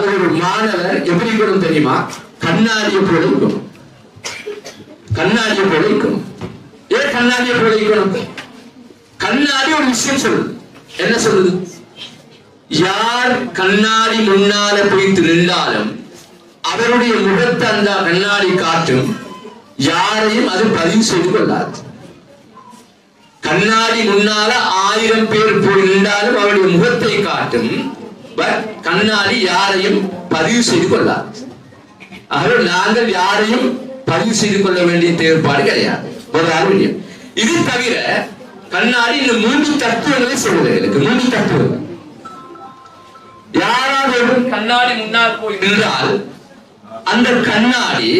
அது ஒரு மாணவர் எப்படி இருக்கணும் தெரியுமா? கண்ணாடியை போல இருக்கணும் கண்ணாடியை போல இருக்கணும் ஏன் கண்ணாடியை போல இருக்கணும் கண்ணாடி ஒரு விஷயம் சொல்லுது. என்ன சொல்லுது? யார் கண்ணாடி முன்னால போய்த்து நின்றாலும் அவருடைய முகத்தை அந்த கண்ணாடி காட்டும் யாரையும் அது பதிவு செய்து கொள்ளாது. கண்ணாடி முன்னால ஆயிரம் பேர் போய் நின்றாலும் அவருடைய முகத்தை காட்டும் பட் கண்ணாடி யாரையும் பதிவு செய்து கொள்ளாது. ஆகவே நாங்கள் யாரையும் பதிவு செய்து கொள்ள வேண்டிய தேவைப்பாடு கிடையாது. ஒரு அறிவியம் இது தவிர கண்ணாடி இந்த மூன்று தத்துவங்களை சொல்லுது. எனக்கு மூன்று தத்துவங்கள். யாராவது ஒரு கண்ணாடி முன்னால் போய் நின்றால் அந்த கண்ணாடி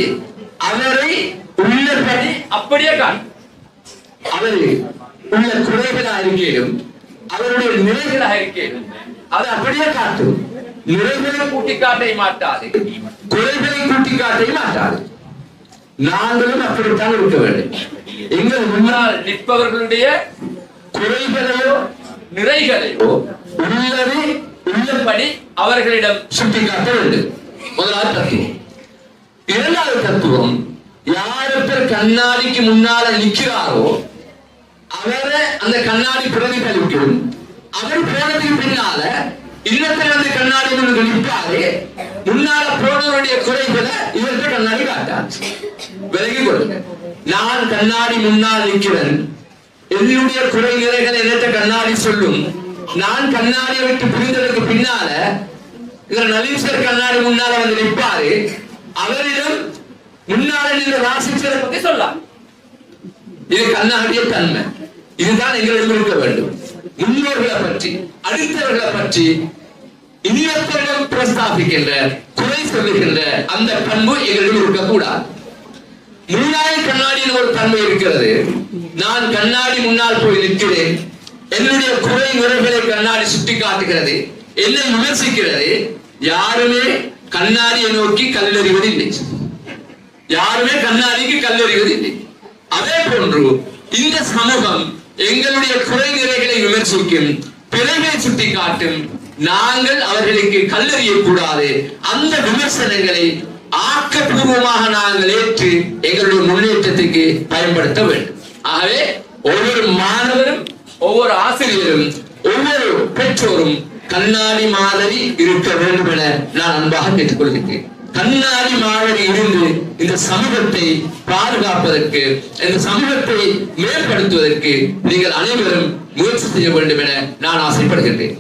அவரை உள்ளபடி அப்படியே காணும். அவரை உள்ள குறைகளாக இருக்கேனும் அவருடைய நிலைகளாக இருக்கேனும் அது அப்படியே காட்டும் நிறைகளை கூட்டி காட்டை மாட்டாது குறைகளை கூட்டி காட்டை மாட்டாது நாங்களும் அப்படித்தான் இருக்க வேண்டும். எங்கள் முன்னால் நிற்பவர்களுடைய குறைகளையோ நிறைகளையோ உள்ளதை உள்ளபடி அவர்களிடம் சுட்டிக்காட்ட வேண்டும். முதலாவது தத்துவம். இரண்டாவது தத்துவம் யாரொருத்தர் கண்ணாடிக்கு முன்னால நிற்கிறாரோ அவரை அந்த கண்ணாடி பிரதிபலிக்கும். அவர் போனதுக்கு பின்னால இன்னத்தில் வந்து கண்ணாடி என்று நிற்பாரு முன்னால போனவருடைய குறைகளை இவருக்கு கண்ணாடி காட்டாது. விலகி கொடுங்க நான் கண்ணாடி முன்னால் நிற்கிறேன். என்னுடைய குறை நிறைகள் என்னத்த கண்ணாடி சொல்லும். நான் கண்ணாடியை விட்டு புரிந்ததற்கு பின்னால இந்த நலீஸ்வர் கண்ணாடி முன்னால வந்து நிற்பாரு. அவரிடம் முன்னால நின்று வாசிச்சதை பத்தி சொல்லலாம். இது கண்ணாடிய தன்மை. இதுதான் எங்களிடம் இருக்க வேண்டும். முன்னோர்களை பற்றி அடுத்தவர்களை பற்றி இன்னொருத்தரிடம் பிரஸ்தாபிக்கின்ற குறை சொல்லுகின்ற அந்த பண்பு எங்களிடம் இருக்கக்கூடாது. முன்னாள் கண்ணாடியில் ஒரு தன்மை இருக்கிறது. நான் கண்ணாடி முன்னால் போய் நிற்கிறேன். என்னுடைய குறை முறைகளை கண்ணாடி சுட்டி காட்டுகிறது என்னை விமர்சிக்கிறது. யாருமே கண்ணாடியை நோக்கி கல்லறிவது இல்லை யாருமே கண்ணாடிக்கு கல்லறிவது இல்லை அதே போன்று இந்த சமூகம் எங்களுடைய குறை நிறைகளை விமர்சிக்கும் பிறகை சுட்டி காட்டும் நாங்கள் அவர்களுக்கு கல்லறிய கூடாது அந்த விமர்சனங்களை ஆக்கப்பூர்வமாக நாங்கள் ஏற்று எங்களுடைய முன்னேற்றத்துக்கு பயன்படுத்த வேண்டும். ஆகவே ஒவ்வொரு மாணவரும் ஒவ்வொரு ஆசிரியரும் ஒவ்வொரு பெற்றோரும் கண்ணாடி மாதிரி இருக்க வேண்டும் என நான் அன்பாக கேட்டுக்கொள்கிறேன் கண்ணாடி மாதிரி இருந்து இந்த சமூகத்தை பாதுகாப்பதற்கு இந்த சமூகத்தை மேம்படுத்துவதற்கு நீங்கள் அனைவரும் முயற்சி செய்ய வேண்டும் என நான் ஆசைப்படுகின்றேன்.